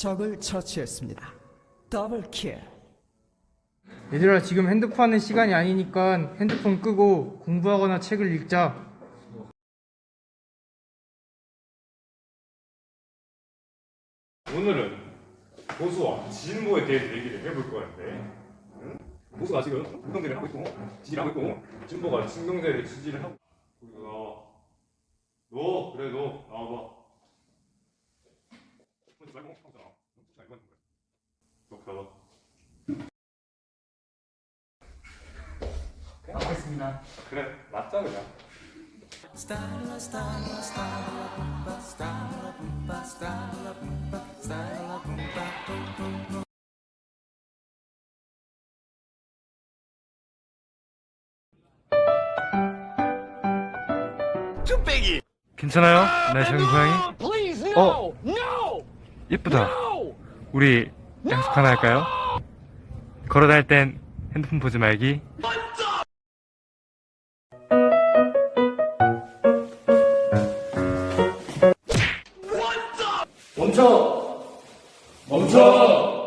적을 처치했습니다. 더블 킬. 얘들아 지금 핸드폰 하는 시간이 아니니까 핸드폰 끄고 공부하거나 책을 읽자 오늘은 보수와 진보에 대해서 얘기를 해볼 거는데 응? 보수가 지금 운동대를 하고 있고 지지를 하고 있고 진보가 진동대를 지지를 하고 나와 너 그래 너 말고 하고 너 이거 하는 거야 너 가봐 알겠습니다. 그래 맞자 그냥 괜찮아요? 내 작은 고양이? 어? 예쁘다. 우리 약속 하나 할까요? 걸어 다닐 땐 핸드폰 보지 말기. 멈춰! 멈춰!